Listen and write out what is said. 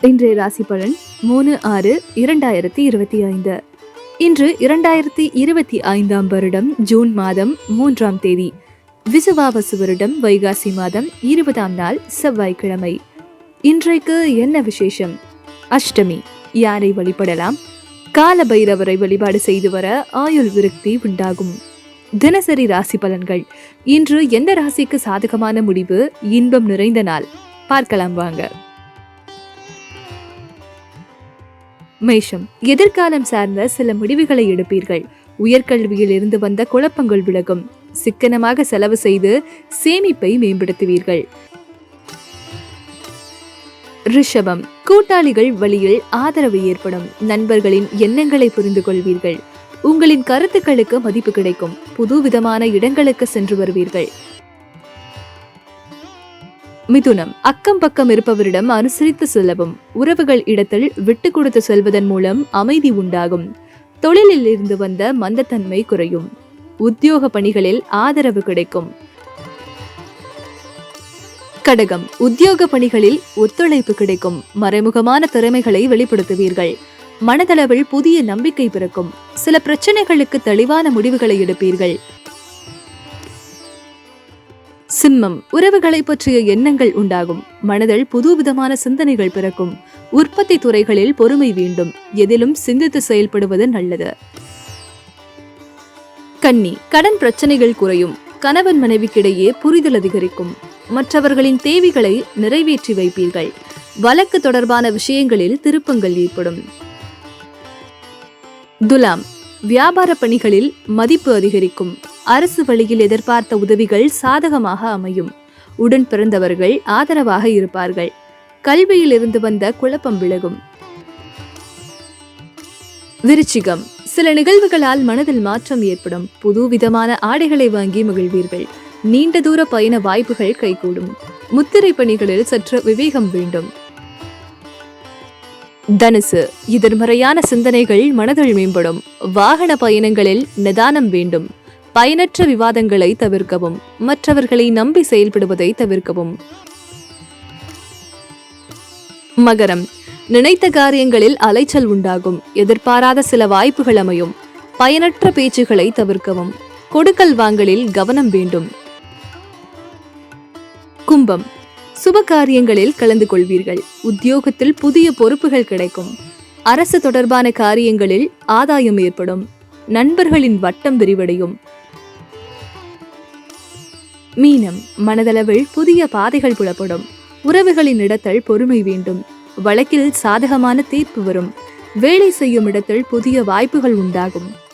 இன்றைய ராசி பலன் மூணு ஆறு இரண்டாயிரத்தி இருபத்தி ஐந்து. இன்று இரண்டாயிரத்தி இருபத்தி ஐந்தாம் வருடம் ஜூன் மாதம் மூன்றாம் தேதி. விசுவாவசு வருடம் வைகாசி மாதம் இருபதாம் நாள் செவ்வாய்க்கிழமை. இன்றைக்கு என்ன விசேஷம்? அஷ்டமி. யாரை வழிபடலாம்? கால பைரவரை வழிபாடு செய்து வர ஆயுள் விருத்தி உண்டாகும். தினசரி ராசி பலன்கள். இன்று எந்த ராசிக்கு சாதகமான முடிவு? இன்பம் நிறைந்த நாள். பார்க்கலாம் வாங்க. மேஷம் எதிர்காலம் சார்ந்த சில முடிவுகளை எடுப்பீர்கள். உயர்கல்வியில் இருந்து வந்த குழப்பங்கள் விலகும். சிக்கனமாக செலவு செய்து சேமிப்பை மேம்படுத்துவீர்கள். ரிஷபம் கூட்டாளிகள் வழியில் ஆதரவு ஏற்படும். நண்பர்களின் எண்ணங்களை புரிந்து கொள்வீர்கள். உங்களின் கருத்துக்களுக்கு மதிப்பு கிடைக்கும். புது விதமான இடங்களுக்கு சென்று வருவீர்கள். மிதுனம் அக்கம் பக்கம் இருப்பவரிடம் அனுசரித்து செல்லவும். உறவுகள் இடத்தில் விட்டு கொடுத்து செல்வதன் மூலம் அமைதி உண்டாகும். தொழிலில் இருந்து வந்த மந்தத்தன்மை குறையும். உத்தியோக பணிகளில் ஆதரவு கிடைக்கும். கடகம் உத்தியோக பணிகளில் ஒத்துழைப்பு கிடைக்கும். மறைமுகமான திறமைகளை வெளிப்படுத்துவீர்கள். மனதளவில் புதிய நம்பிக்கை பிறக்கும். சில பிரச்சனைகளுக்கு தெளிவான முடிவுகளை எடுப்பீர்கள். சிம்மம் உறவுகளை பற்றிய எண்ணங்கள் உண்டாகும். மனதில் புதுவிதமான சிந்தனைகள் பிறக்கும். உற்பத்தி துறைகளில் பொறுமை வேண்டும். எதிலும் சிந்தித்து செயல்படுவது நல்லது. கன்னி கடன் பிரச்சனைகள் குறையும். கணவன் மனைவிக்கிடையே புரிதல் அதிகரிக்கும். மற்றவர்களின் தேவைகளை நிறைவேற்றி வைப்பீர்கள். வழக்கு தொடர்பான விஷயங்களில் திருப்பங்கள் ஏற்படும். துலாம் வியாபார பணிகளில் மதிப்பு அதிகரிக்கும். அரசு வழியில் எதிர்பார்த்த உதவிகள் சாதகமாக அமையும். உடன் பிறந்தவர்கள் ஆதரவாக இருப்பார்கள். கல்வியில் இருந்து வந்த குழப்பம் விலகும். விருச்சிகம். சில நிகழ்வுகளால் மனதில் மாற்றம் ஏற்படும். புது விதமான ஆடைகளை வாங்கி மகிழ்வீர்கள். நீண்ட தூர பயண வாய்ப்புகள் கைகூடும். முத்திரை பணிகளில் சற்று விவேகம் வேண்டும். தனுசு. எதிர்மறையான சிந்தனைகள் மனதில் மேம்படும். வாகன பயணங்களில் நிதானம் வேண்டும். பயனற்ற விவாதங்களை தவிர்க்கவும் மற்றவர்களை நம்பி செயல்படுவதை தவிர்க்கவும். மகரம். நினைத்த காரியங்களில் அலைச்சல் உண்டாகும். எதிர்பாராத சில வாய்ப்புகள் அமையும். பயனற்ற பேச்சுகளை தவிர்க்கவும். கொடுக்கல் வாங்கலில் கவனம் வேண்டும். கும்பம். சுப காரியங்களில் கலந்து கொள்வீர்கள். உத்தியோகத்தில் புதிய பொறுப்புகள் கிடைக்கும். அரசு தொடர்பான காரியங்களில் ஆதாயம் ஏற்படும். நண்பர்களின் வட்டம் விரிவடையும். மீனம் மனதளவில் புதிய பாதைகள் புலப்படும். உறவுகளின் இடத்தில் பொறுமை வேண்டும். வழக்கில் சாதகமான தீர்ப்பு வரும். வேலை செய்யும் இடத்தில் புதிய வாய்ப்புகள் உண்டாகும்.